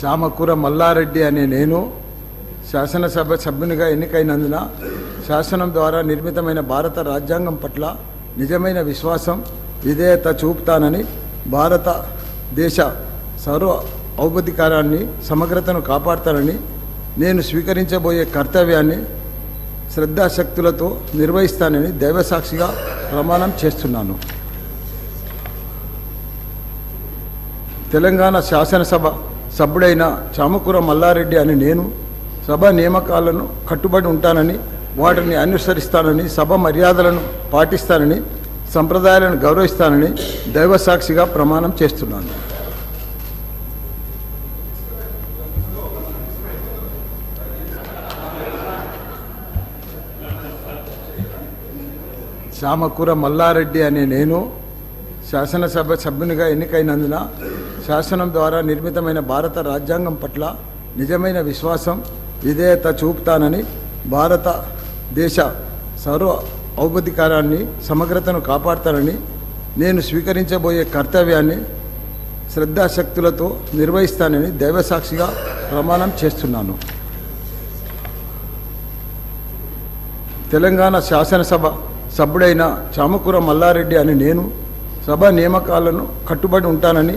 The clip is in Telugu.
శామకూర మల్లారెడ్డి అనే నేను శాసనసభ సభ్యునిగా ఎన్నికైనందున శాసనం ద్వారా నిర్మితమైన భారత రాజ్యాంగం పట్ల నిజమైన విశ్వాసం విధేయత చూపుతానని భారత దేశ సర్వ ఔపధికారాన్ని సమగ్రతను కాపాడతానని నేను స్వీకరించబోయే కర్తవ్యాన్ని శ్రద్ధాశక్తులతో నిర్వహిస్తానని దైవసాక్షిగా ప్రమాణం చేస్తున్నాను. తెలంగాణ శాసనసభ సభ్యుడైన చామకూర మల్లారెడ్డి అని నేను సభ నియామకాలను కట్టుబడి ఉంటానని వాటిని అనుసరిస్తానని సభ మర్యాదలను పాటిస్తానని సంప్రదాయాలను గౌరవిస్తానని దైవసాక్షిగా ప్రమాణం చేస్తున్నాను. చామకూర మల్లారెడ్డి అనే నేను శాసనసభ సభ్యునిగా ఎన్నికైనందున శాసనం ద్వారా నిర్మితమైన భారత రాజ్యాంగం పట్ల నిజమైన విశ్వాసం విధేయత చూపుతానని భారతదేశ సర్వ ఔపధికారాన్ని సమగ్రతను కాపాడతానని నేను స్వీకరించబోయే కర్తవ్యాన్ని శ్రద్ధాశక్తులతో నిర్వహిస్తానని దైవసాక్షిగా ప్రమాణం చేస్తున్నాను. తెలంగాణ శాసనసభ సభ్యుడైన చామకూర మల్లారెడ్డి అని నేను సభ నియామకాలను కట్టుబడి ఉంటానని